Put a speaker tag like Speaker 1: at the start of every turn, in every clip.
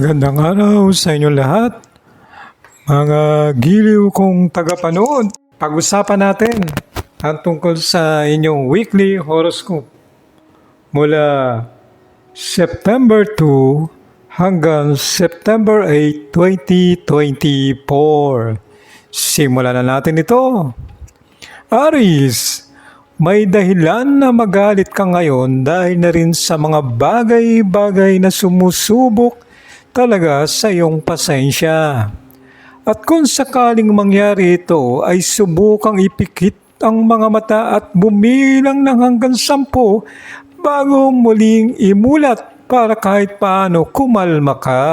Speaker 1: Magandang araw sa inyo lahat. Mga giliw kong tagapanood, pag-usapan natin ang tungkol sa inyong weekly horoscope. Mula September 2 hanggang September 8, 2024. Simulan na natin ito. Aris, may dahilan na magalit ka ngayon dahil na rin sa mga bagay-bagay na sumusubok talaga sa iyong pasensya. At kung sakaling mangyari ito ay subukang ipikit ang mga mata at bumilang ng hanggang sampu bago muling imulat para kahit paano kumalma ka.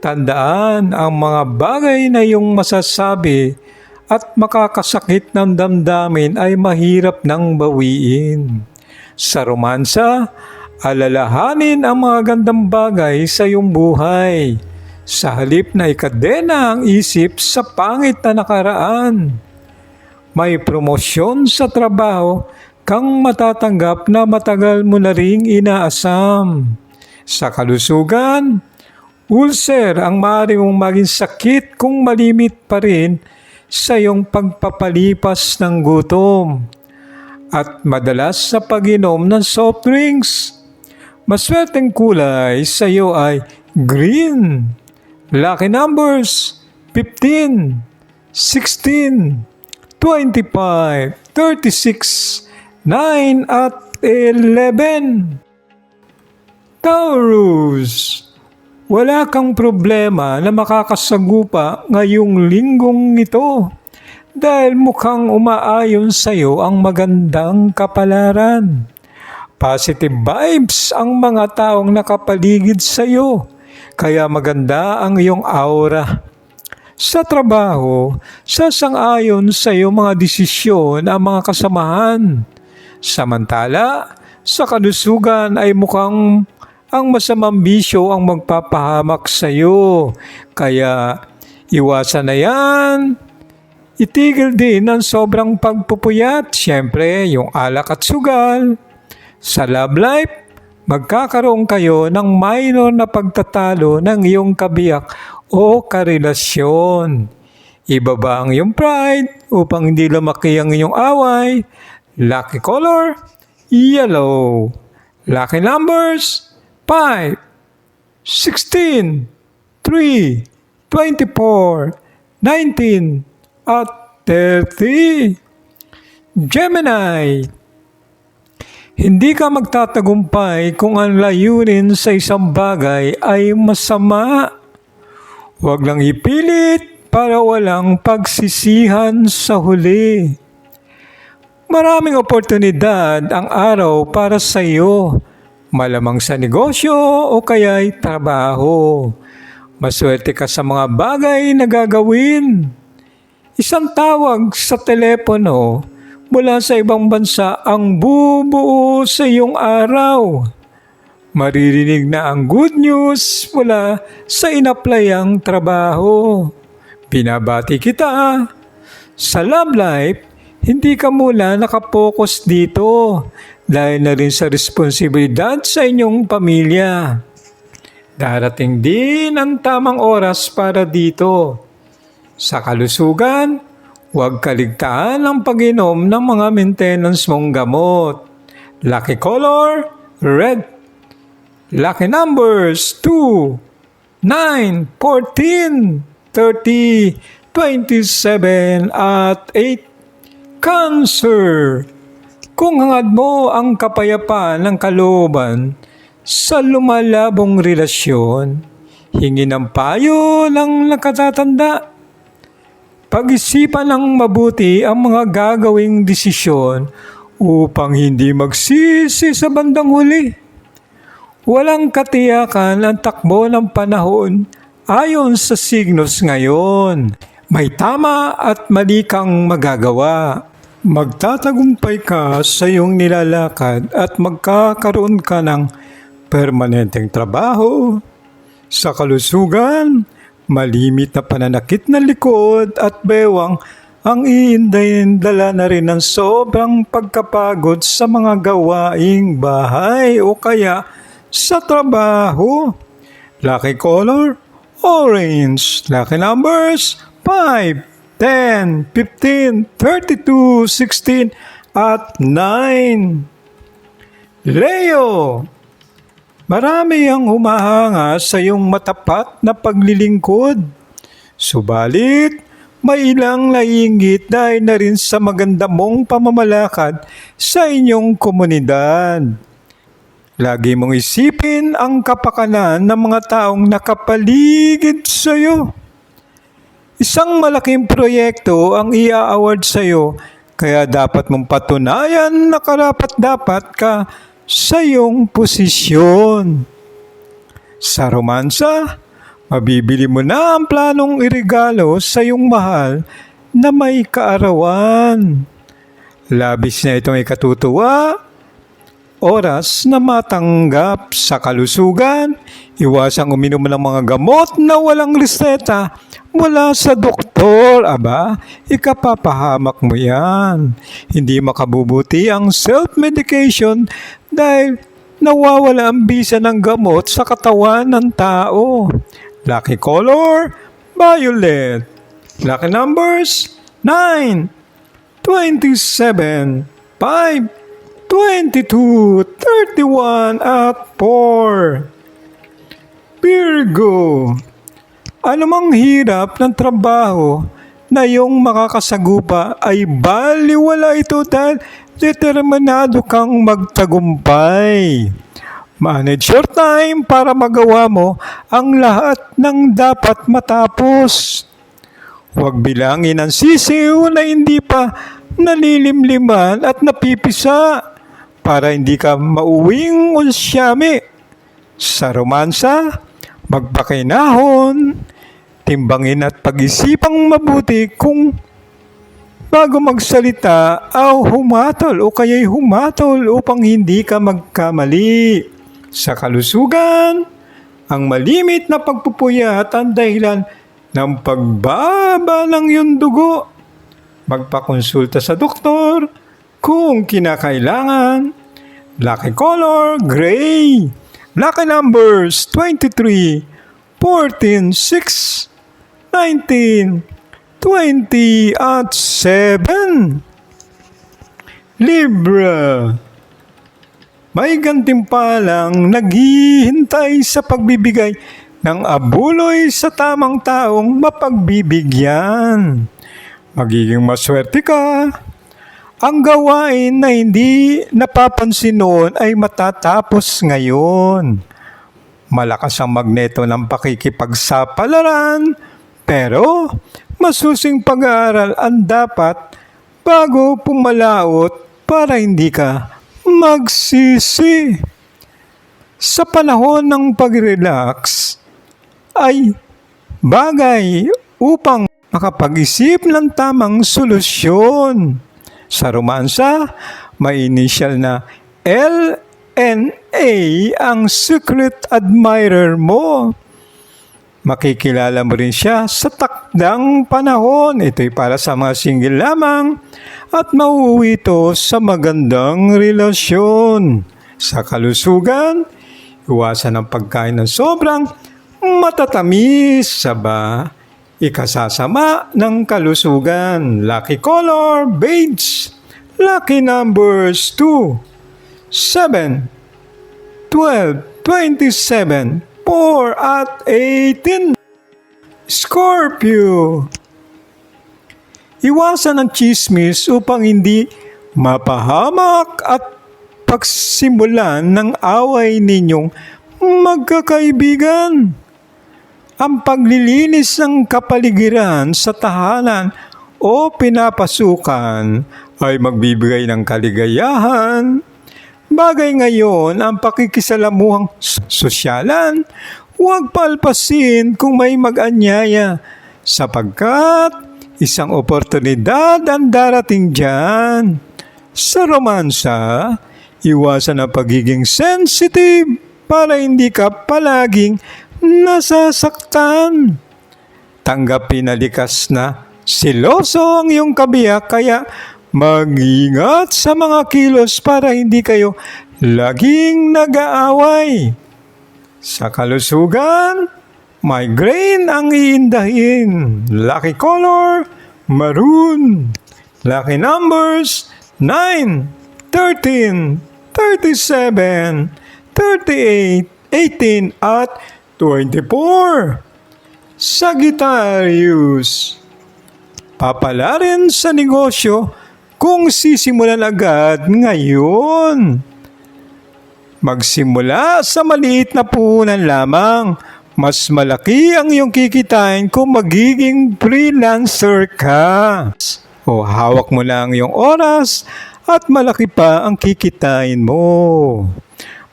Speaker 1: Tandaan ang mga bagay na iyong masasabi at makakasakit ng damdamin ay mahirap nang bawiin. Sa romansa, alalahanin ang mga gandang bagay sa iyong buhay. Sa halip na ikadena ang isip sa pangit na nakaraan. May promosyon sa trabaho kang matatanggap na matagal mo na ring inaasam. Sa kalusugan, ulcer ang maaari mong maging sakit kung malimit pa rin sa iyong pagpapalipas ng gutom. At madalas sa pag-inom ng soft drinks. Maswerteng kulay sa iyo ay green. Lucky numbers 15, 16, 25, 36, 9 at 11. Taurus, wala kang problema na makakasagupa ngayong linggong ito dahil mukhang umaayon sa iyo ang magandang kapalaran. Positive vibes ang mga taong nakapaligid sa iyo, kaya maganda ang iyong aura. Sa trabaho, sasang-ayon sa iyo mga desisyon ang mga kasamahan. Samantala, sa kalusugan ay mukhang ang masamang bisyo ang magpapahamak sa iyo. Kaya iwasan na yan. Itigil din ang sobrang pagpupuyat. Siyempre, yung alak at sugal. Sa love life, magkakaroon kayo ng minor na pagtatalo ng iyong kabiyak o karelasyon. Ibaba ang iyong pride upang hindi lumaki ang iyong away. Lucky color, yellow. Lucky numbers, 5, 16, 3, 24, 19, at 30. Gemini, hindi ka magtatagumpay kung ang layunin sa isang bagay ay masama. Huwag lang ipilit para walang pagsisihan sa huli. Maraming oportunidad ang araw para sa iyo, malamang sa negosyo o kaya'y trabaho. Maswerte ka sa mga bagay na gagawin. Isang tawag sa telepono mula sa ibang bansa ang bubuo sa iyong araw. Maririnig na ang good news mula sa inaplayang trabaho. Binabati kita. Sa love life, hindi ka muna nakapokus dito dahil na rin sa responsibilidad sa inyong pamilya. Darating din ang tamang oras para dito. Sa kalusugan, huwag kaligtaan ang pag-inom ng mga maintenance mong gamot. Lucky color, red. Lucky numbers, 2, 9, 14, 30, 27, at 8. Cancer! Kung hangad mo ang kapayapaan ng kalooban sa lumalabong relasyon, hingi ng payo ng nakatatanda. Pag-isipan ng mabuti ang mga gagawing desisyon upang hindi magsisi sa bandang huli. Walang katiyakan ang takbo ng panahon ayon sa signos ngayon. May tama at mali kang magagawa. Magtatagumpay ka sa iyong nilalakad at magkakaroon ka ng permanenteng trabaho. Sa kalusugan, malimit na pananakit ng likod at bewang ang iindayin dala na rin ng sobrang pagkapagod sa mga gawaing bahay o kaya sa trabaho. Lucky color, orange. Lucky numbers, 5, 10, 15, 32, 16, at 9. Leo, marami ang humahanga sa iyong matapat na paglilingkod. Subalit, may ilang naingit dahil na rin sa maganda mong pamamalakad sa inyong komunidad. Lagi mong isipin ang kapakanan ng mga taong nakapaligid sa iyo. Isang malaking proyekto ang ia-award sa iyo, kaya dapat mong patunayan na karapat-dapat ka sa iyong posisyon. Sa romansa, mabibili mo na ang planong irigalo sa iyong mahal na may kaarawan. Labis na itong ikatutuwa oras na matanggap sa kalusugan, iwasang uminom ng mga gamot na walang reseta mula sa doktor, aba, ikapapahamak mo yan. Hindi makabubuti ang self-medication dahil nawawala ang bisa ng gamot sa katawan ng tao. Lucky color, violet. Lucky numbers, 9, 27, 5, 22, 31 at 4. Virgo, anumang hirap ng trabaho na iyong makakasagupa ay baliwala ito dahil determinado kang magtagumpay. Manage your time para magawa mo ang lahat ng dapat matapos. Huwag bilangin ang sisiw na hindi pa nalilimliman at napipisa para hindi ka mauwing unsyami. Sa romansa, magpakainahon, timbangin at pag-isipang mabuti kung bago magsalita o humatol o kaya'y humatol upang hindi ka magkamali. Sa kalusugan, ang malimit na pagpupuyat ang dahilan ng pagbaba ng iyong dugo. Magpakonsulta sa doktor kung kinakailangan. Lucky color, gray. Lucky numbers, 23, 14, 6, 19, 20, at 7. Libra. May gantimpalang naghihintay sa pagbibigay ng abuloy sa tamang taong mapagbibigyan. Magiging maswerte ka. Ang gawain na hindi napapansin noon ay matatapos ngayon. Malakas ang magneto ng pakikipagsapalaran, pero masusing pag-aaral ang dapat bago pumalaot para hindi ka magsisi. Sa panahon ng pag-relax ay bagay upang makapag-isip ng tamang solusyon. Sa romansa, may initial na LNA ang secret admirer mo. Makikilala mo rin siya sa takdang panahon. Ito'y para sa mga single lamang at mauuwi ito sa magandang relasyon. Sa kalusugan, iwasan ang pagkain ng sobrang matatamis sa ba ikasasama ng kalusugan. Lucky color, beige. Lucky numbers 2, 7, 12, 27, 4 at 18. Scorpio. Iwasan ang chismis upang hindi mapahamak at pagsimulan ng away ninyong magkakaibigan. Ang paglilinis ng kapaligiran sa tahanan o pinapasukan ay magbibigay ng kaligayahan. Bagay ngayon ang pakikisalamuhang sosyalan, huwag palpasin kung may mag-anyaya sapagkat isang oportunidad ang darating dyan. Sa romansa, iwasan ang pagiging sensitive para hindi ka palaging nasasaktan. Tanggapin na likas na siloso ang iyong kabiyak kaya mag-ingat sa mga kilos para hindi kayo laging nag-aaway. Sa kalusugan, migraine ang iindahin. Lucky color, maroon. Lucky numbers, 9, 13, 37, 38, 18, at 24. Sagittarius. Papalarin sa negosyo kung sisimulan agad ngayon. Magsimula sa maliit na puhunan lamang. Mas malaki ang iyong kikitain kung magiging freelancer ka. O hawak mo lang yung oras at malaki pa ang kikitain mo.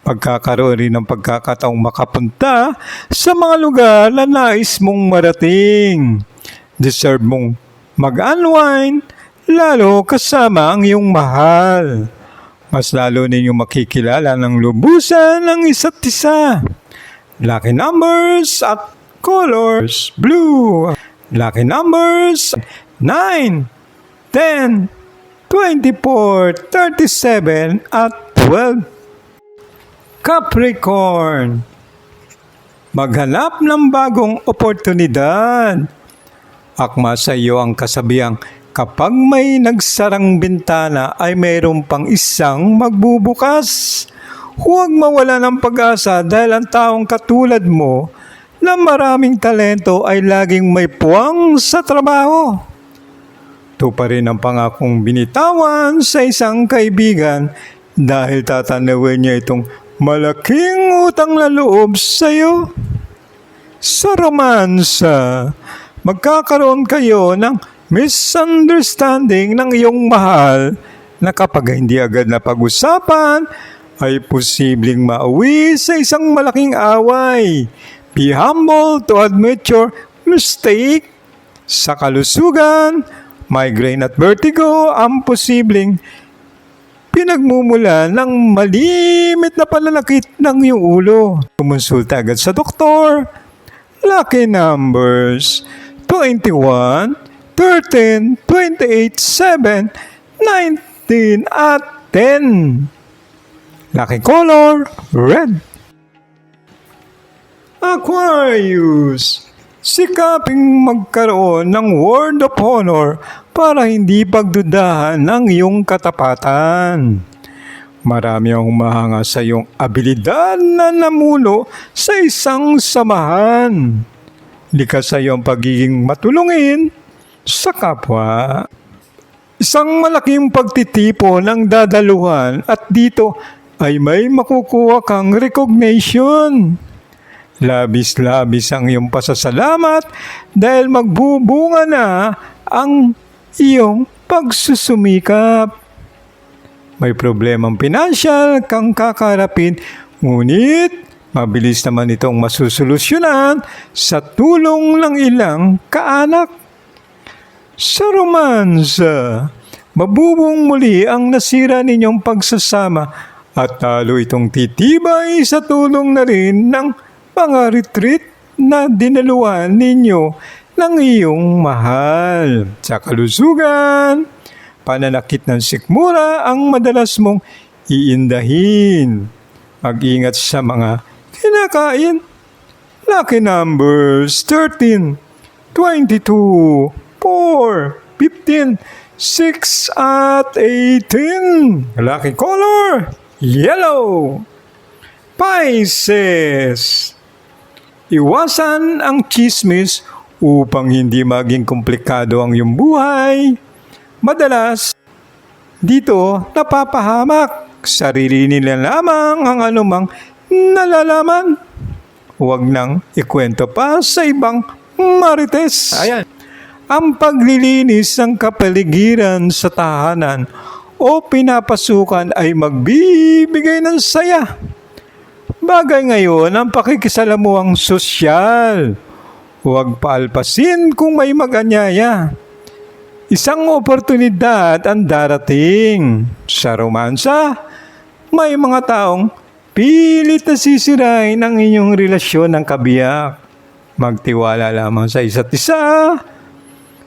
Speaker 1: Pagkakaroon rin ng pagkakataong makapunta sa mga lugar na nais mong marating. Deserve mong mag-unwind lalo kasama ang iyong mahal. Mas lalo ninyong makikilala ng lubusan ng isa't isa. Lucky numbers at colors blue. Lucky numbers 9, 10, 24, 37 at 12. Capricorn. Maghanap ng bagong oportunidad. Akma sa iyo ang kasabihang kapag may nagsarang bintana ay mayroon pang isang magbubukas. Huwag mawala ng pag-asa dahil ang taong katulad mo na maraming talento ay laging may puwang sa trabaho. Ito pa rin ang pangakong binitawan sa isang kaibigan dahil tatanawin niya itong malaking utang na loob sa iyo. Sa romansa, magkakaroon kayo ng misunderstanding ng iyong mahal na kapag hindi agad na pag-usapan, ay posibleng mauwi sa isang malaking away. Be humble to admit your mistake. Sa kalusugan, migraine at vertigo ang posibleng pinagmumula ng malimit na pananakit ng iyong ulo. Kumonsulta agad sa doktor. Lucky numbers 21, 13, 28, 7, 19, at 10. Lucky color, red. Aquarius, sikaping magkaroon ng word of honor para hindi pagdudahan ng iyong katapatan. Marami ang humahanga sa iyong abilidad na namuno sa isang samahan. Likas sa iyong pagiging matulungin sa kapwa. Isang malaking pagtitipo ng dadaluhan at dito ay may makukuha kang recognition. Labis-labis ang iyong pasasalamat dahil magbubunga na ang iyong pagsusumikap. May problemang pinansyal kang kakarapin, ngunit mabilis naman itong masusolusyonan sa tulong ng ilang kaanak. Sa romansa, mabubong muli ang nasira ninyong pagsasama at talo itong titibay sa tulong na rin ng mga retreat na dinaluhan ninyo ng iyong mahal. Sa kalusugan, pananakit ng sikmura ang madalas mong iindahin. Mag-ingat sa mga kinakain. Lucky numbers 13, 22, 4, 15, 6 at 18. Lucky color, yellow. Pisces. Iwasan ang chismis upang hindi maging komplikado ang iyong buhay. Madalas, dito napapahamak. Sarili nila lamang ang anumang nalalaman. Huwag nang ikwento pa sa ibang marites.
Speaker 2: Ayan.
Speaker 1: Ang paglilinis ng kapaligiran sa tahanan o pinapasukan ay magbibigay ng saya. Bagay ngayon ang pakikisalamuang sosyal. Huwag paalpasin kung may mag-anyaya. Isang oportunidad ang darating. Sa romansa, may mga taong pilit na sisirain ang inyong relasyon ng kabiyak. Magtiwala lamang sa isa't isa.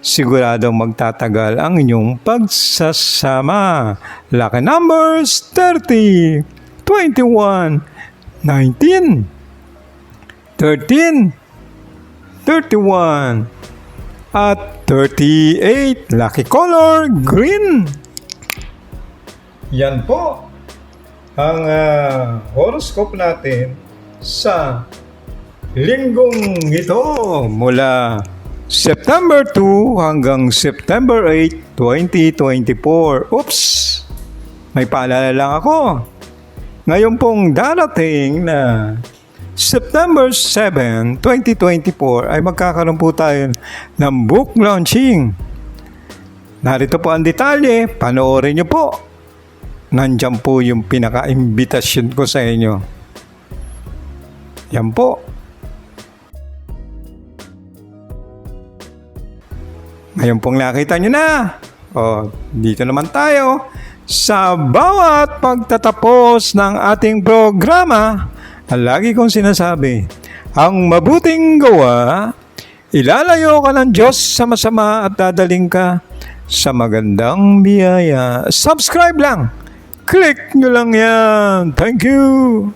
Speaker 1: Siguradong magtatagal ang inyong pagsasama. Lucky numbers 30, 21, 19. 13, 31, at 38. Lucky color, green. Yan po ang ah, horoscope natin sa linggong ito mula September 2 hanggang September 8, 2024. Oops! May paalala lang ako. Ngayon pong darating na September 7, 2024 ay magkakaroon po tayo ng book launching. Narito po ang detalye, panoorin niyo po. Nandyan po yung pinaka-imbitasyon ko sa inyo. Yan po. Ngayon pong nakita nyo na. O, dito naman tayo. Sa bawat pagtatapos ng ating programa, ang lagi kong sinasabi, ang mabuting gawa, ilalayo ka ng Diyos sa masama at dadaling ka sa magandang biyaya. Subscribe lang. Click nyo lang yan. Thank you.